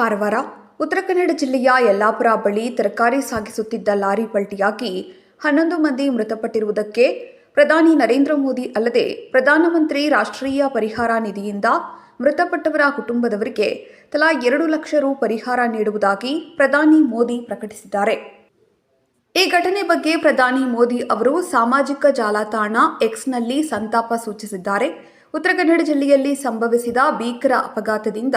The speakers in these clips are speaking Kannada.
ಕಾರವಾರ, ಉತ್ತರ ಕನ್ನಡ ಜಿಲ್ಲೆಯ ಯಲ್ಲಾಪುರ ಬಳಿ ತರಕಾರಿ ಸಾಗಿಸುತ್ತಿದ್ದ ಲಾರಿ ಪಲ್ಟಿಯಾಗಿ ಹನ್ನೊಂದು ಮಂದಿ ಮೃತಪಟ್ಟಿರುವುದಕ್ಕೆ ಪ್ರಧಾನಿ ನರೇಂದ್ರ ಮೋದಿ ಅಲ್ಲದೆ ಪ್ರಧಾನಮಂತ್ರಿ ರಾಷ್ಟ್ರೀಯ ಪರಿಹಾರ ನಿಧಿಯಿಂದ ಮೃತಪಟ್ಟವರ ಕುಟುಂಬದವರಿಗೆ ತಲಾ ಎರಡು ಲಕ್ಷ ರು ಪರಿಹಾರ ನೀಡುವುದಾಗಿ ಪ್ರಧಾನಿ ಮೋದಿ ಪ್ರಕಟಿಸಿದ್ದಾರೆ. ಈ ಘಟನೆ ಬಗ್ಗೆ ಪ್ರಧಾನಿ ಮೋದಿ ಅವರು ಸಾಮಾಜಿಕ ಜಾಲತಾಣ ಎಕ್ಸ್ನಲ್ಲಿ ಸಂತಾಪ ಸೂಚಿಸಿದ್ದಾರೆ. ಉತ್ತರ ಕನ್ನಡ ಜಿಲ್ಲೆಯಲ್ಲಿ ಸಂಭವಿಸಿದ ಭೀಕರ ಅಪಘಾತದಿಂದ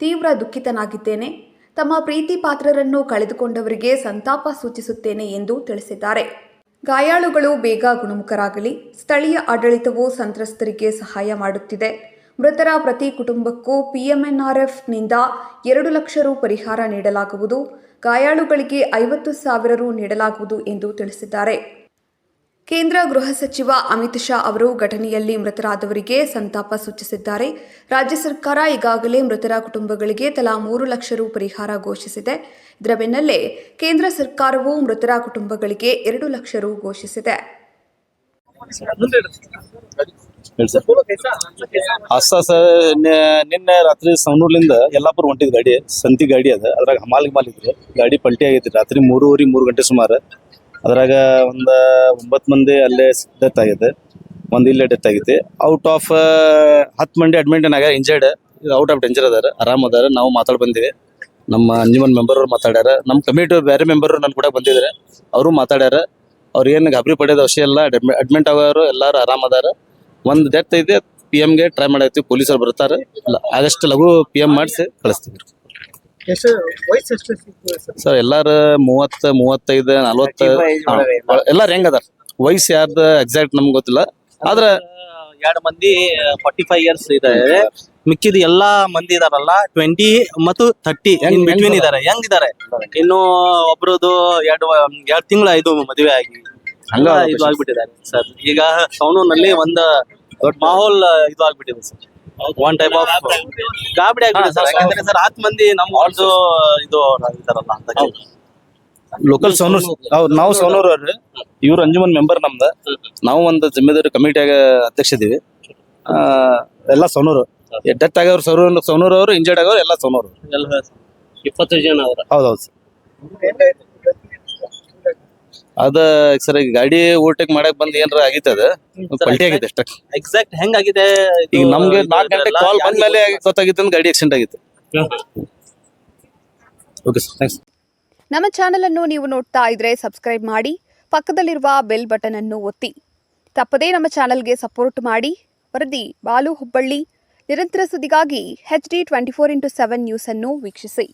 ತೀವ್ರ ದುಃಖಿತನಾಗಿದ್ದೇನೆ. ತಮ್ಮ ಪ್ರೀತಿ ಪಾತ್ರರನ್ನು ಕಳೆದುಕೊಂಡವರಿಗೆ ಸಂತಾಪ ಸೂಚಿಸುತ್ತೇನೆ ಎಂದು ತಿಳಿಸಿದ್ದಾರೆ. ಗಾಯಾಳುಗಳು ಬೇಗ ಗುಣಮುಖರಾಗಲಿ. ಸ್ಥಳೀಯ ಆಡಳಿತವು ಸಂತ್ರಸ್ತರಿಗೆ ಸಹಾಯ ಮಾಡುತ್ತಿದೆ. ಮೃತರ ಪ್ರತಿ ಕುಟುಂಬಕ್ಕೂ ಪಿಎಂಎನ್ಆರ್ಎಫ್ನಿಂದ ಎರಡು ಲಕ್ಷ ರು ಪರಿಹಾರ ನೀಡಲಾಗುವುದು. ಗಾಯಾಳುಗಳಿಗೆ ಐವತ್ತು ಸಾವಿರ ರು ನೀಡಲಾಗುವುದು ಎಂದು ತಿಳಿಸಿದ್ದಾರೆ. ಕೇಂದ್ರ ಗೃಹ ಸಚಿವ ಅಮಿತ್ ಶಾ ಅವರು ಘಟನೆಯಲ್ಲಿ ಮೃತರಾದವರಿಗೆ ಸಂತಾಪ ಸೂಚಿಸಿದ್ದಾರೆ. ರಾಜ್ಯ ಸರ್ಕಾರ ಈಗಾಗಲೇ ಮೃತರ ಕುಟುಂಬಗಳಿಗೆ ತಲಾ ಮೂರು ಲಕ್ಷ ರು ಪರಿಹಾರ ಘೋಷಿಸಿದೆ. ಇದರ ಬೆನ್ನಲ್ಲೇ ಕೇಂದ್ರ ಸರ್ಕಾರವು ಮೃತರ ಕುಟುಂಬಗಳಿಗೆ ಎರಡು ಲಕ್ಷ ರು ಘೋಷಿಸಿದೆ. ಸರ್. ನಿನ್ನೆ ರಾತ್ರಿ ಸವನೂರ್ಲಿಂದ ಯಲ್ಲಾಪುರ ಹೊಂಟಿದ್ ಗಾಡಿ ಸಂತಿ ಗಾಡಿ ಅದ. ಅದ್ರಾಗ ಹಮಾಲ್ ಮಾಲ್ ಗಾಡಿ ಪಲ್ಟಿ ಆಗೈತಿ ರಾತ್ರಿ ಮೂರುವರೆ ಮೂರು ಗಂಟೆ ಸುಮಾರು. ಅದ್ರಾಗ ಒಂದ ಒಂಬತ್ತು ಮಂದಿ ಅಲ್ಲೇ ಡೆತ್ ಆಗಿದೆ ಒಂದ್ ಇಲ್ಲೇ ಡೆತ್ ಆಗೈತಿ ಔಟ್ ಆಫ್ ಹತ್ತು ಮಂದಿ ಅಡ್ಮಿಟ್ ಆಗ ಇಂಜರ್ಡ್ ಔಟ್ ಆಫ್ ಡೇಂಜರ್ ಅದಾರ, ಆರಾಮ್ ಅದಾರ, ನಾವು ಮಾತಾಡ್ ಬಂದಿವಿ. ನಮ್ಮ ಅಂಜುಮನ್ ಮೆಂಬರ್ ಅವ್ರು ಮಾತಾಡ್ಯಾರ. ನಮ್ಮ ಕಮಿಟಿ ಬೇರೆ ಮೆಂಬರ್ ನನ್ ಕೂಡ ಬಂದಿದ್ದಾರೆ ಅವರು ಮಾತಾಡ್ಯಾರ. ಅವ್ರ ಏನು ಗಾಬರಿ ಪಡೆಯೋದು ಅವಶ್ಯ ಇಲ್ಲ. ಅಡ್ಮಿಂಟ್ ಆಗೋರು ಎಲ್ಲಾರು ಆರಾಮ್ ಅದಾರ. ಒಂದ್ ಡೆತ್ ಐತೆ ಪಿ ಗೆ ಟ್ರೈ ಮಾಡೈತಿ ಪೊಲೀಸರು ಬರ್ತಾರೆ. ಆದಷ್ಟು ಲಘು ಪಿ ಎಂ ಮಾಡಿಸಿ ಕಳಿಸ್ತೀವಿ. ಸರ್ ಎಲ್ಲಾರು ಎಲ್ಲಾರ ಮೂವತ್ತ ಮೂವತ್ತೈದು ನಲ್ವತ್ತ ಎಲ್ಲಾರ ಹೆಂಗ ಅದಾರ. ವಯಸ್ಸು ಯಾರ್ದ ಎಕ್ಸಾಕ್ಟ್ ನಮ್ಗೆ ಗೊತ್ತಿಲ್ಲ. ಆದ್ರ ಎರಡು ಮಂದಿ ಫಾರ್ಟಿ ಫೈವ್ ಇಯರ್ಸ್ ಇದಾರೆ. ಮಿಕ್ಕಿದ ಎಲ್ಲಾ ಮಂದಿ ಇದಾರಲ್ಲ ಟ್ವೆಂಟಿ ಮತ್ತು ಥರ್ಟಿ ಇನ್ ಬಿಟ್ವೀನ್. ಇದಾರೆ. ಹೆಂಗ್ ಇದಾರೆ? ಇನ್ನು ಒಬ್ರದ್ದು ಎರಡು ಎರಡ್ ತಿಂಗಳ ಇದು ಮದುವೆ ಆಗಿ. ಇದು ಆಗ್ಬಿಟ್ಟಿದ್ದಾರೆ ಸರ್ ಈಗ ಸೌನೂರ್ನಲ್ಲಿ ಒಂದ್ ಮಾಹೋಲ್ ಇದು ಆಗ್ಬಿಟ್ಟಿದೆ ಸರ್ ಒನ್ ಟೈಪ್ ಆಫ್ ಗಾಬಡಿ ಆಗ್ಬಿಟ್ಟಿದೆ ಸರ್. ಯಾಕಂದ್ರೆ ಸರ್ ಹತ್ತು ಮಂದಿ ನಮ್ಮ ಒಂದು ಇದು ಇದಾರಲ್ಲ ಅಂತ ಲೋಕಲ್ ಸೋನೂರ್ ಹೌದು ನಾವು ಸೋನೂರ್ ಅವ್ರಿ ಇವ್ರು ಅಂಜುಮನ್ ಮೆಂಬರ್ ನಮ್ದು. ನಾವು ಒಂದು ಜಿಮ್ಮೆದಾರಿ ಕಮಿಟಿಯಾಗ ಅಧ್ಯಕ್ಷ ಇದೀವಿ. ಆ, ಎಲ್ಲ ಸೋನೂರು. ಡೆತ್ ಆಗ್ಯವ್ರು ಸೌನೂರ್ ಸೋನೂರ್ ಅವರು ಇಂಜರ್ಡ್ ಆಗೋರು ಎಲ್ಲ ಸೋನೂರು. ಎಲ್ಲ ಇಪ್ಪತ್ತೈದು ಜನ ಅವ್ರ. ಹೌದೌದು ಅದ ಸರ್ ಈಗ ಗಾಡಿ ಓವರ್ಟೇಕ್ ಮಾಡಕ್ ಬಂದ್ ಏನ್ರ ಆಗಿತ್ತು ಅದ? ಪಲ್ಟಿ ಆಗಿದೆ ಅಷ್ಟ ಎಕ್ಸಾಕ್ಟ್ ಹೆಂಗಾಗಿದೆ ಇದು ಈಗ ನಮ್ಗೆ ನಾಲ್ಕು ಗಂಟೆ ಕಾಲ್ ಬಂದ್ಮೇಲೆ ಗೊತ್ತಾಗಿತ್ತು ಅಂದ್ರೆ ಗಾಡಿ ಆಕ್ಸಿಡೆಂಟ್ ಆಗಿತ್ತು. ಓಕೆ ಸರ್ ಥ್ಯಾಂಕ್ಸ್ ನಮ್ಮ ಚಾನೆಲ್ ಅನ್ನು ನೀವು ನೋಡ್ತಾ ಇದ್ರೆ ಸಬ್ಸ್ಕ್ರೈಬ್ ಮಾಡಿ ಪಕ್ಕದಲ್ಲಿರುವ ಬೆಲ್ ಬಟನ್ ಅನ್ನು ಒತ್ತಿ. ತಪ್ಪದೇ ನಮ್ಮ ಚಾನೆಲ್ಗೆ ಸಪೋರ್ಟ್ ಮಾಡಿ. ವರದಿ ಬಾಲು ಹುಬ್ಬಳ್ಳಿ ನಿರಂತರ ಸುದ್ದಿಗಾಗಿ H D twenty four into seven news ಅನ್ನು ವೀಕ್ಷಿಸಿ.